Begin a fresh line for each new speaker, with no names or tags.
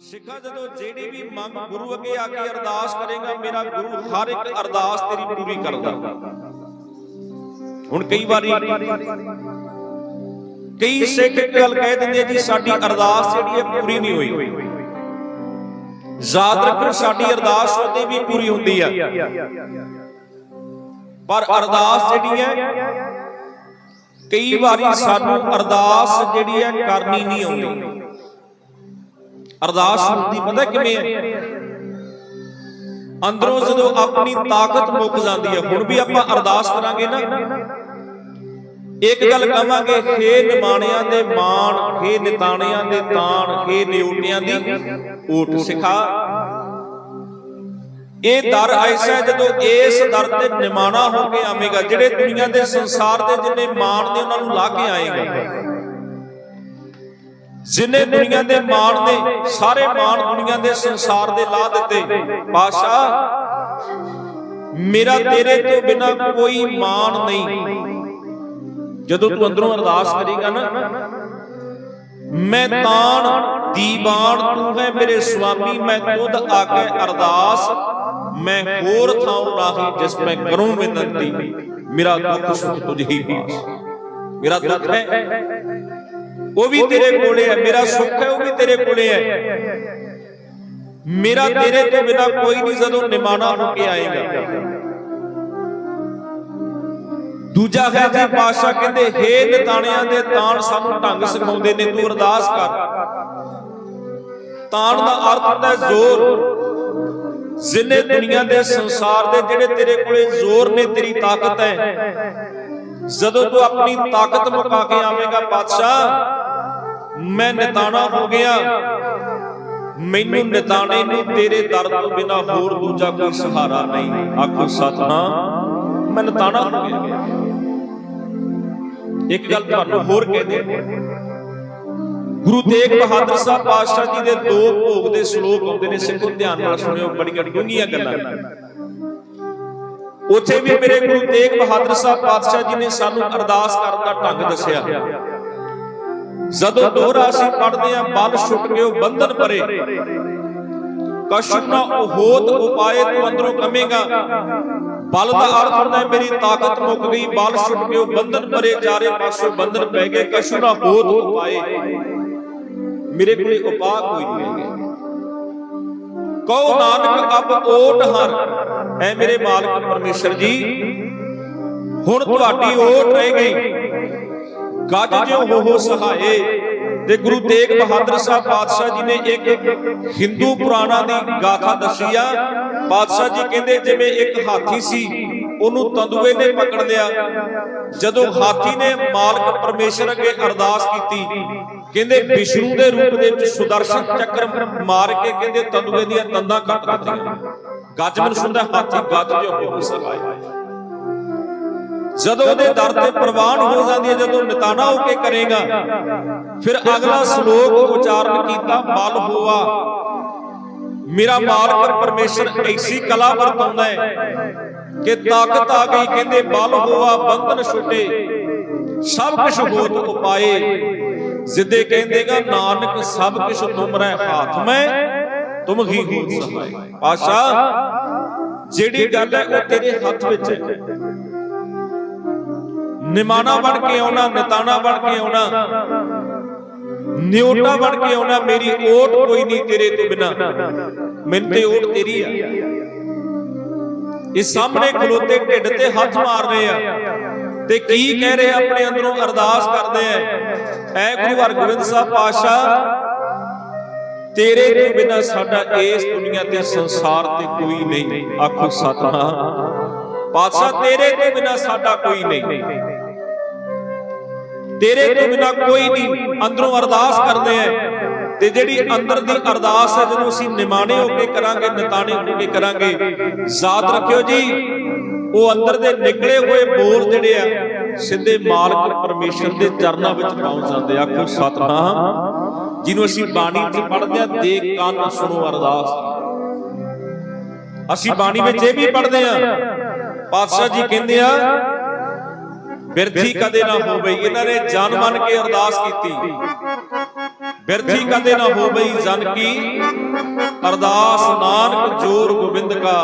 ਸਿੱਖਾ ਜਦੋਂ ਜਿਹੜੀ ਵੀ ਮੰਗ ਗੁਰੂ ਅੱਗੇ ਆ ਕੇ ਅਰਦਾਸ ਕਰੇਗਾ, ਮੇਰਾ ਗੁਰੂ ਹਰ ਇੱਕ ਅਰਦਾਸ ਤੇਰੀ ਪੂਰੀ ਕਰਦਾ। ਹੁਣ ਕਈ ਵਾਰੀ ਕਈ ਸਿੱਖ ਗੱਲ ਕਹਿ ਦਿੰਦੇ ਜੀ, ਸਾਡੀ ਅਰਦਾਸ ਜਿਹੜੀ ਹੈ ਪੂਰੀ ਨਹੀਂ ਹੋਈ। ਯਾਦ ਰੱਖੋ ਸਾਡੀ ਅਰਦਾਸ ਉਹਦੀ ਵੀ ਪੂਰੀ ਹੁੰਦੀ ਆ। ਪਰ ਅਰਦਾਸ ਜਿਹੜੀ ਹੈ, ਕਈ ਵਾਰੀ ਸਾਨੂੰ ਅਰਦਾਸ ਜਿਹੜੀ ਹੈ ਕਰਨੀ ਨਹੀਂ ਆਉਂਦੀ। ਅਰਦਾਸ ਹੁੰਦੀ ਪਤਾ ਕਿਵੇਂ? ਹੈ ਅੰਦਰੋਂ ਜਦੋਂ ਆਪਣੀ ਤਾਕਤ ਮੁੱਕ ਜਾਂਦੀ ਹੈ ਹੁਣ ਵੀ ਆਪਾਂ ਅਰਦਾਸ ਕਰਾਂਗੇ ਨਾ। ਇੱਕ ਗੱਲ ਕਹਾਂਗੇ ਹੇ ਨਿਮਾਣਿਆਂ ਦੇ ਮਾਣ ਹੇ ਨਿਤਾਣਿਆਂ ਦੇ ਤਾਣ ਹੇ ਨਿਉਟਿਆਂ ਦੀ ਓਟ ਸਿਖਾ। ਇਹ ਦਰ ਐਸਾ ਜਦੋਂ ਇਸ ਦਰ ਤੇ ਨਿਮਾਣਾ ਹੋ ਕੇ ਆਵੇਗਾ ਜਿਹੜੇ ਦੁਨੀਆ ਦੇ ਸੰਸਾਰ ਦੇ ਜਿੰਨੇ ਮਾਣ ਨੇ ਉਹਨਾਂ ਨੂੰ ਲਾ ਕੇ ਆਏਗਾ। ਜਿਨੇ ਦੁਨੀਆ ਦੇ ਮਾਣ ਨੇ ਸਾਰੇ ਮਾਣ ਦੁਨੀਆ ਦੇ ਸੰਸਾਰ ਦੇ ਲਾ ਦਿੱਤੇ। ਪਾਸ਼ਾ ਮੇਰਾ ਤੇਰੇ ਤੋਂ ਬਿਨਾ ਕੋਈ ਮਾਣ ਨਹੀਂ। ਜਦੋਂ ਤੂੰ ਅੰਦਰੋਂ ਅਰਦਾਸ ਕਰੇਗਾ ਨਾ ਮੈਂ ਤਾਣ ਦੀਵਾਨ ਤੂੰ ਹੈ ਮੇਰੇ ਸੁਆਮੀ ਮੈਂ ਤੁਧ ਆ ਕੇ ਅਰਦਾਸ ਮੈਂ ਹੋਰ ਥਾਉ ਨਾਹੀ ਜਿਸ ਮੈਂ ਕਰੂੰ ਬੇਨਤੀ ਮੇਰਾ ਦੁੱਖ ਸੁਖ ਤੁਝ ਹੀ ਪਾਸ। ਮੇਰਾ ਦੁੱਖ ਹੈ। ਉਹ ਵੀ ਤੇਰੇ ਕੋਲੇ ਹੈ। ਮੇਰਾ ਸੁੱਖ ਹੈ ਉਹ ਵੀ ਤੇਰੇ ਕੋਲੇ ਹੈ। ਮੇਰਾ ਤੇਰੇ ਤੋਂ ਬਿਨਾ ਕੋਈ ਨਹੀਂ ਜਦੋਂ ਨਿਮਾਣਾ ਹੋ ਕੇ ਆਏਗਾ। ਦੂਜਾ ਹੈ ਜੀ ਪਾਸ਼ਾ ਕਹਿੰਦੇ ਹੇ ਨਿਤਾਣਿਆਂ ਦੇ ਤਾਣ ਸਾਨੂੰ ਢੰਗ ਸਿਖਾਉਂਦੇ ਨੇ ਤੂੰ ਅਰਦਾਸ ਕਰ ਤਾਣ ਦਾ ਅਰਥ ਹੁੰਦਾ ਹੈ ਜ਼ੋਰ। ਜਿੰਨੇ ਦੁਨੀਆ ਦੇ ਸੰਸਾਰ ਦੇ ਜਿਹੜੇ ਤੇਰੇ ਕੋਲੇ ਜ਼ੋਰ ਨੇ ਤੇਰੀ ਤਾਕਤ ਹੈ। ਜਦੋਂ ਤੂੰ ਆਪਣੀ ਤਾਕਤ ਮੁਕਾ ਕੇ ਆਵੇਂਗਾ ਪਾਤਸ਼ਾਹ ਮੈਂ ਨਿਤਾਣਾ ਹੋ ਗਿਆ। ਮੈਨੂੰ ਨਿਤਾਣੇ ਨੂੰ ਤੇਰੇ ਦਰ ਤੋਂ ਬਿਨਾ ਹੋਰ ਦੂਜਾ ਕੋਈ ਸਹਾਰਾ ਨਹੀਂ। ਆਖੋ ਸਤਨਾਮ। ਮੈਂ ਨਿਤਾਣਾ ਹੋ ਗਿਆ। ਇੱਕ ਗੱਲ ਤੁਹਾਨੂੰ ਹੋਰ ਕਹਿ ਦੇ ਗੁਰੂ ਤੇਗ ਬਹਾਦਰ ਸਾਹਿਬ ਪਾਤਸ਼ਾਹ ਜੀ ਦੇ ਦੋ ਭੋਗ ਦੇ ਸ਼ਲੋਕ ਆਉਂਦੇ ਨੇ, ਸਿੱਖੋ ਧਿਆਨ ਨਾਲ ਸੁਣਿਓ, ਬੜੀਆਂ ਡੂੰਘੀਆਂ ਗੱਲਾਂ ਉੱਥੇ ਵੀ ਮੇਰੇ ਗੁਰੂ ਤੇਗ ਬਹਾਦਰ ਸਾਹਿਬ ਪਾਤਸ਼ਾਹ ਜੀ ਨੇ ਸਾਨੂੰ ਅਰਦਾਸ ਕਰਨ ਦਾ ਢੰਗ ਦੱਸਿਆ। ਜਦੋਂ ਦੋਹਰਾ ਅਸੀਂ ਪੜਦੇ ਆ ਬਲ ਛੁੱਟ ਗਿਓ ਬੰਧਨ ਪਰੇ ਕਸ਼ੂ ਨਾ ਹੋਤ ਉਪਾਏ ਤੂੰ ਅੰਦਰੋਂ ਕਮੇਗਾ। ਬਲ ਦਾ ਅਰਥ ਹੁੰਦਾ ਹੈ, ਮੇਰੀ ਤਾਕਤ ਮੁੱਕ ਗਈ, ਬਲ ਛੁੱਟ ਗਿਓ ਬੰਧਨ ਪਰੇ ਚਾਰੇ ਪਾਸੋਂ ਬੰਧਨ ਪੈ ਗਏ, ਕਸ਼ੂ ਨਾ ਹੋਤ ਉਪਾਏ। ਮੇਰੇ ਕੋਲੇ ਉਪਾਅ ਕੋਈ ਨਹੀਂ ਹੈ। ਕਹੋ ਨਾਨਕ, ਅਬ ਓਟ ਹਰ। ਐ ਮੇਰੇ ਮਾਲਕ ਪਰਮੇਸ਼ਰ ਜੀ, ਹੁਣ ਤੁਹਾਡੀ ਓਟ ਰਹਿ ਗਈ। ਗੱਜ ਜਿਉ ਹੋ ਹੋ ਸਹਾਏ। ਤੇ ਗੁਰੂ ਤੇਗ ਬਹਾਦਰ ਸਾਹਿਬ ਪਾਤਸ਼ਾਹ ਜੀ ਨੇ ਇੱਕ ਹਿੰਦੂ ਪੁਰਾਣਾ ਦੀ ਗਾਥਾ ਦੱਸੀ ਆ। ਪਾਤਸ਼ਾਹ ਜੀ ਕਹਿੰਦੇ, ਜਿਵੇਂ ਇੱਕ ਹਾਥੀ ਸੀ, ਉਹਨੂੰ ਤੰਦੂਏ ਨੇ ਪਕੜ ਲਿਆ। ਜਦੋਂ ਹਾਥੀ ਨੇ ਮਾਲਕ ਪਰਮੇਸ਼ਰ ਅੱਗੇ ਅਰਦਾਸ ਕੀਤੀ, ਕਹਿੰਦੇ ਵਿਸ਼ਨੂੰ ਦੇ ਰੂਪ ਦੇ ਵਿੱਚ ਸੁਦਰਸ਼ਨ ਚੱਕਰ ਮਾਰ ਕੇ ਕਹਿੰਦੇ ਤੰਦੂਏ ਦੀਆਂ ਤੰਦਾਂ ਕੱਟ ਦਿੱਤੀਆਂ। ਗੱਜ ਮਨ ਸੁਣਦਾ, ਹਾਥੀ ਗੱਜ ਜੋ ਹੋ ਸਹਾਏ। ਜਦੋਂ ਉਹਦੇ ਦਰ ਤੇ ਪ੍ਰਵਾਨ ਹੋ ਜਾਂਦੀ ਹੈ ਜਦੋਂ ਨਿਤਾਣਾ ਹੋ ਕੇ ਕਰੇਗਾ ਫਿਰ ਅਗਲਾ ਸ਼ਲੋਕ ਉਚਾਰਨ ਕੀਤਾ ਬਲ ਹੋਆ। ਮੇਰਾ ਮਾਲਕ ਪਰਮੇਸ਼ਰ ਐਸੀ ਕਲਾ ਵਰਤਾਉਂਦਾ ਹੈ ਕਿ ਤਾਕਤ ਆ ਗਈ ਕਹਿੰਦੇ ਬਲ ਹੋਆ ਬੰਧਨ ਛੁੱਟੇ। ਸਭ ਕੁਝ ਹੋਤ ਉਪਾਏ। ਜਿੱਦੇ ਕਹਿੰਦੇਗਾ ਨਾਨਕ ਸਭ ਕੁਝ ਤੁਮਰੇ ਹੱਥ ਮੈਂ ਤੁਮ ਹੀ ਹੋ ਸਹਾਏ ਆਸ਼ਾ ਜਿਹੜੀ ਗੱਲ ਹੈ ਉਹ ਤੇਰੇ ਹੱਥ ਵਿੱਚ ਹੈ। ਨਿਮਾਣਾ ਬਣ ਕੇ ਆਉਣਾ ਨਿਤਾਣਾ ਬਣ ਕੇ ਆਉਣਾ। ਨਿਉਟਾ ਬਣ ਕੇ ਆਉਣਾ ਮੇਰੀ ਓਟ ਕੋਈ ਨਹੀਂ ਤੇਰੇ ਤੋਂ ਬਿਨਾ। ਮੈਨੂੰ ਤੇ ਓਟ ਤੇਰੀ ਆ। ਇਹ ਸਾਹਮਣੇ ਖਲੋਤੇ ਢਿੱਡ ਤੇ ਹੱਥ ਮਾਰ ਰਹੇ ਆ। ਤੇ ਕੀ ਕਹਿ ਰਹੇ ਆਪਣੇ ਅੰਦਰੋਂ? ਅਰਦਾਸ ਕਰਦੇ ਆ। ਐ ਗੁਰੂ ਹਰਗੋਬਿੰਦ ਸਾਹਿਬ ਪਾਤਸ਼ਾਹ ਤੇਰੇ ਤੋਂ ਬਿਨਾ ਸਾਡਾ ਇਸ ਦੁਨੀਆ ਤੇ ਸੰਸਾਰ ਤੇ ਕੋਈ ਨਹੀਂ। ਆਖੋ ਸਤਨਾਮ। ਪਾਤਸ਼ਾਹ ਤੇਰੇ ਤੋਂ ਬਿਨਾ ਸਾਡਾ ਕੋਈ ਨਹੀਂ। ਤੇਰੇ ਤੋਂ ਬਿਨਾ ਕੋਈ ਨਹੀਂ। ਅੰਦਰੋਂ ਅਰਦਾਸ ਕਰਦੇ ਆ। ਤੇ ਜਿਹੜੀ ਅੰਦਰ ਦੀ ਅਰਦਾਸ ਹੈ ਜਦੋਂ ਅਸੀਂ ਨਿਮਾਣੇ ਹੋ ਕੇ ਕਰਾਂਗੇ, ਨਿਤਾਣੇ ਹੋ ਕੇ ਕਰਾਂਗੇ, ਯਾਦ ਰੱਖਿਓ ਜੀ, ਉਹ ਅੰਦਰ ਦੇ ਨਿਕਲੇ ਹੋਏ ਬੋਲ ਜਿਹੜੇ ਆ, ਸਿੱਧੇ ਮਾਲਕ ਪਰਮੇਸ਼ਰ ਦੇ ਚਰਨਾਂ ਵਿੱਚ ਪਹੁੰਚ ਜਾਂਦੇ ਆਖੋ ਸਤਨਾਮ। ਜਿਹਨੂੰ ਅਸੀਂ ਬਾਣੀ 'ਚ ਪੜ੍ਹਦੇ ਆ ਦੇ ਕੰਨ ਸੁਣੋ ਅਰਦਾਸ। ਅਸੀਂ ਬਾਣੀ ਵਿੱਚ ਇਹ ਵੀ ਪੜ੍ਹਦੇ ਆ ਪਾਤਸ਼ਾਹ ਜੀ ਕਹਿੰਦੇ ਆ, ਬਿਰਥੀ ਕਦੇ ਨਾ ਹੋਵੇ ਇਹਨਾਂ ਨੇ ਜਨ ਮੰਨ ਕੇ ਅਰਦਾਸ ਕੀਤੀ। ਬਿਰਥੀ ਕਦੇ ਨਾ ਹੋਵੇ ਜਨ ਕੀ। ਅਰਦਾਸ ਨਾਨਕ ਜੋਰ ਗੋਬਿੰਦ ਕਾ।